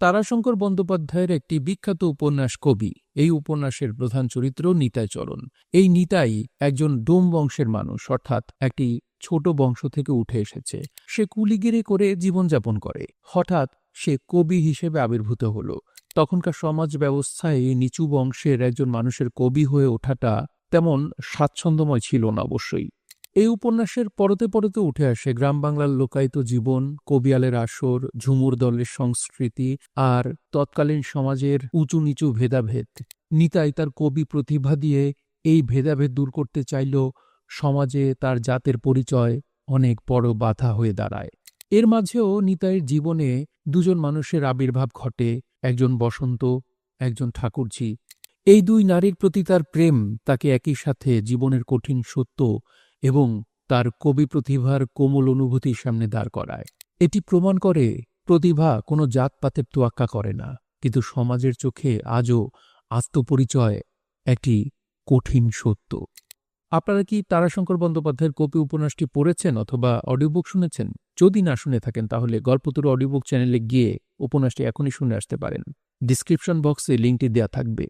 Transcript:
তারাশঙ্কর বন্দ্যোপাধ্যায়ের একটি বিখ্যাত উপন্যাস কবি। এই উপন্যাসের প্রধান চরিত্র নিতাই চরণ। এই নিতাই একজন ডোম বংশের মানুষ, অর্থাৎ একটি ছোট বংশ থেকে উঠে এসেছে। সে কুলিগিরি করে জীবনযাপন করে। হঠাৎ সে কবি হিসেবে আবির্ভূত হল। তখনকার সমাজ ব্যবস্থায় নিচু বংশের একজন মানুষের কবি হয়ে ওঠাটা তেমন স্বাচ্ছন্দ্যময় ছিল না অবশ্যই। এই উপন্যাসের পরতে পরতে উঠে আসে গ্রাম বাংলার লোকায়িত জীবন, কবিয়ালের আসর, ঝুমুর দলের সংস্কৃতি আর তৎকালীন সমাজের উঁচু নিচু ভেদাভেদ। নিতাই তার কবি প্রতিভা দিয়ে এই ভেদাভেদ দূর করতে চাইল, সমাজে তার জাতের পরিচয় অনেক বড় বাধা হয়ে দাঁড়ায়। এর মাঝেও নিতাইয়ের জীবনে দুজন মানুষের আবির্ভাব ঘটে, একজন বসন্ত, একজন ঠাকুরঝি। এই দুই নারীর প্রতি তার প্রেম তাকে একই সাথে জীবনের কঠিন সত্য এবং তার কবি প্রতিভার কোমল অনুভূতির সামনে দাঁড় করায়। এটি প্রমাণ করে, প্রতিভা কোনো জাতপাতের তোয়াক্কা করে না, কিন্তু সমাজের চোখে আজও আত্মপরিচয় একটি কঠিন সত্য। আপনারা কি তারাশঙ্কর বন্দ্যোপাধ্যায়ের কপি উপন্যাসটি পড়েছেন অথবা অডিও বুক শুনেছেন? যদি না শুনে থাকেন, তাহলে গল্পতরু অডিও বুক চ্যানেলে গিয়ে উপন্যাসটি এখনই শুনে আসতে পারেন। ডিসক্রিপশন বক্সে লিঙ্কটি দেওয়া থাকবে।